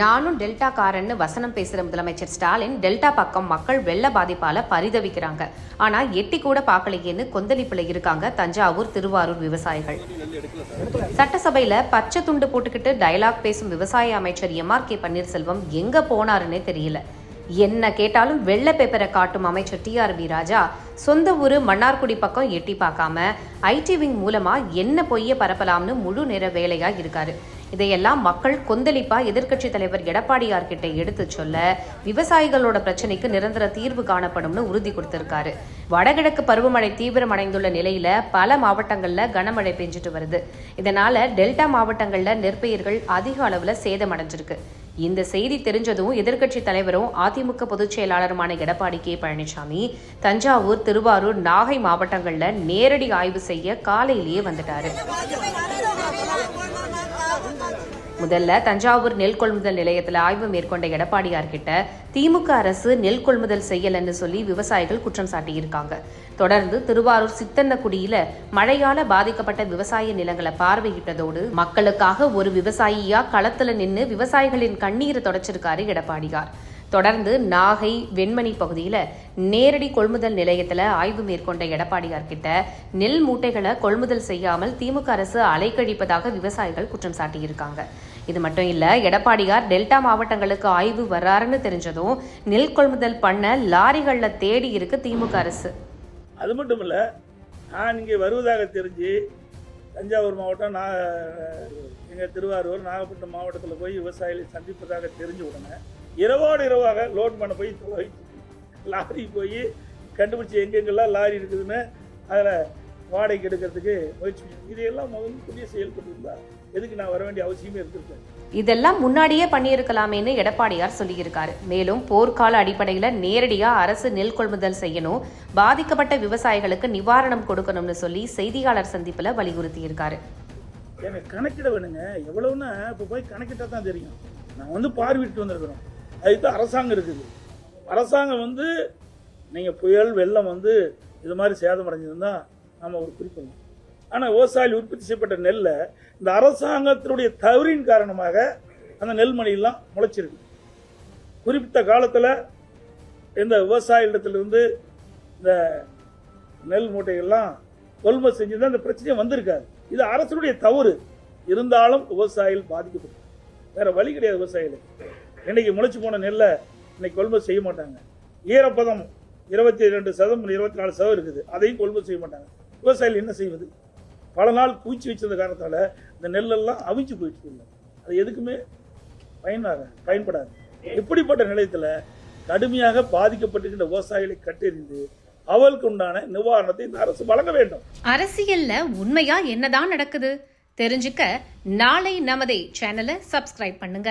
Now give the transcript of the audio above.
நானும் டெல்டா காரன்னு வசனம் பேசுகிற முதலமைச்சர் ஸ்டாலின் டெல்டா பக்கம் மக்கள் வெள்ள பாதிப்பால் பரிதவிக்கிறாங்க. ஆனா எட்டி கூட பார்க்கலையேன்னு கொந்தளிப்புல இருக்காங்க தஞ்சாவூர் திருவாரூர் விவசாயிகள். சட்டசபையில பச்சை துண்டு போட்டுக்கிட்டு டயலாக் பேசும் விவசாய அமைச்சர் எம் ஆர் கே பன்னீர்செல்வம் எங்க போனாருன்னே தெரியல. என்ன கேட்டாலும் வெள்ளை பேப்பரை காட்டும் அமைச்சர் டி ஆர் வி ராஜா சொந்த ஊர் மன்னார்குடி பக்கம் எட்டி பார்க்காம ஐடி விங் மூலமா என்ன பொய்ய பரப்பலாம்னு முழு நேர வேலையா இருக்காரு. இதையெல்லாம் மக்கள் கொந்தளிப்பா எதிர்க்கட்சி தலைவர் எடப்பாடியார்கிட்ட எடுத்து சொல்ல விவசாயிகளோட பிரச்சனைக்கு நிரந்தர தீர்வு காணப்படும்னு உறுதி கொடுத்திருக்காரு. வடகிழக்கு பருவமழை தீவிரமடைந்துள்ள நிலையில பல மாவட்டங்கள்ல கனமழை பெஞ்சிட்டு வருது. இதனால டெல்டா மாவட்டங்கள்ல நெற்பயிர்கள் அதிக அளவுல சேதமடைஞ்சிருக்கு. இந்த செய்தி தெரிஞ்சதும் எதிர்க்கட்சி தலைவரும் அதிமுக பொதுச் செயலாளருமான எடப்பாடி கே பழனிசாமி தஞ்சாவூர் திருவாரூர் நாகை மாவட்டங்கள்ல நேரடி ஆய்வு செய்ய காலையிலேயே வந்துட்டாரு. முதல்ல தஞ்சாவூர் நெல் கொள்முதல் நிலையத்தில் ஆய்வு மேற்கொண்ட எடப்பாடியார் கிட்ட திமுக அரசு நெல் கொள்முதல் செய்யலன்னு சொல்லி விவசாயிகள் குற்றம் சாட்டியிருக்காங்க. தொடர்ந்து திருவாரூர் சித்தன்னக்குடியில மழையால பாதிக்கப்பட்ட விவசாய நிலங்களை பார்வையிட்டதோடு மக்களுக்காக ஒரு விவசாயியா களத்துல நின்னு விவசாயிகளின் கண்ணீரை தொடச்சிருக்காரு எடப்பாடியார். தொடர்ந்து நாகை வெண்மணி பகுதியில் நேரடி கொள்முதல் நிலையத்தில் ஆய்வு மேற்கொண்ட எடப்பாடியார் கிட்ட நெல் மூட்டைகளை கொள்முதல் செய்யாமல் திமுக அரசு அலைக்கழிப்பதாக விவசாயிகள் குற்றம் சாட்டியிருக்காங்க. இது மட்டும் இல்லை எடப்பாடியார் டெல்டா மாவட்டங்களுக்கு ஆய்வு வர்றாருன்னு தெரிஞ்சதும் நெல் கொள்முதல் பண்ண லாரிகளில் தேடி இருக்கு திமுக அரசு. அது மட்டும் இல்லை நான் இங்கே வருவதாக தெரிஞ்சு தஞ்சாவூர் மாவட்டம் நான் எங்கள் திருவாரூர் நாகப்பட்டினம் மாவட்டத்தில் போய் விவசாயிகளை சந்திப்பதாக தெரிஞ்ச உடனே இரவோடு இரவாக லோட் பண்ண போய் லாரி போய் கண்டுபிடிச்சி எங்கெங்கெல்லாம் லாரி இருக்குதுன்னு அதில் வாடகைக்கு எடுக்கிறதுக்கு முயற்சி இதையெல்லாம் முதல்ல புதிய செயல்பட்டு எதுக்கு நான் வர வேண்டிய அவசியமே இருந்திருக்கேன் இதெல்லாம் முன்னாடியே பண்ணியிருக்கலாமேன்னு எடப்பாடியார் சொல்லியிருக்காரு. மேலும் போர்க்கால அடிப்படையில் நேரடியா அரசு நெல் கொள்முதல் செய்யணும் பாதிக்கப்பட்ட விவசாயிகளுக்கு நிவாரணம் கொடுக்கணும்னு சொல்லி செய்தியாளர் சந்திப்புல வலியுறுத்தியிருக்காரு. ஏங்க கணக்கிட வேணுங்க. எவ்வளவுன்னா இப்போ போய் கணக்கிட்டா தான் தெரியும். நான் வந்து பார்வையிட்டு வந்திருக்கிறோம். அதுக்கு அரசாங்கம் இருக்குது. அரசாங்கம் வந்து நீங்கள் புயல் வெள்ளம் வந்து இது மாதிரி சேதம் அடைஞ்சிருந்தா நம்ம ஒரு குறிப்பிடணும் ஆனால் விவசாயி உற்பத்தி செய்யப்பட்ட நெல்லை இந்த அரசாங்கத்தினுடைய தவறின் காரணமாக அந்த நெல்மணியெல்லாம் முளைச்சிருக்கு. குறிப்பிட்ட காலத்தில் இந்த விவசாயிகளிடத்திலிருந்து இந்த நெல் மூட்டைகள்லாம் கொள்முதல் செஞ்சிருந்தா இந்த பிரச்சனையே வந்திருக்காது. இது அரசனுடைய தவறு. இருந்தாலும் விவசாயிகள் பாதிக்கப்படும் வேற வழி கிடையாது விவசாயிகளுக்கு. இன்னைக்கு முளைச்சு போன நெல்லை இன்னைக்கு கொள்முதல் செய்ய மாட்டாங்க. ஈரப்பதம் இருபத்தி ரெண்டு சதம் இருபத்தி நாலு சதம் இருக்குது. அதையும் கொள்முதல் செய்ய மாட்டாங்க. விவசாயிகள் என்ன செய்வது? பல நாள் பூச்சி வச்சிருந்த காரணத்தால் இந்த நெல்லெல்லாம் அவிச்சு போயிட்டு இல்லை. அது எதுக்குமே பயனாக பயன்படாது. இப்படிப்பட்ட நிலையத்தில் கடுமையாக பாதிக்கப்பட்டிருக்கின்ற விவசாயிகளை கட்டறிந்து அவளுக்கு உண்டான நிவாரணத்தை இந்த அரசு வழங்க வேண்டும். அரசியல்ல உண்மையா என்னதான் நடக்குது? தெரிஞ்சுக்க நாளை நமதே சேனலை சப்ஸ்கிரைப் பண்ணுங்க.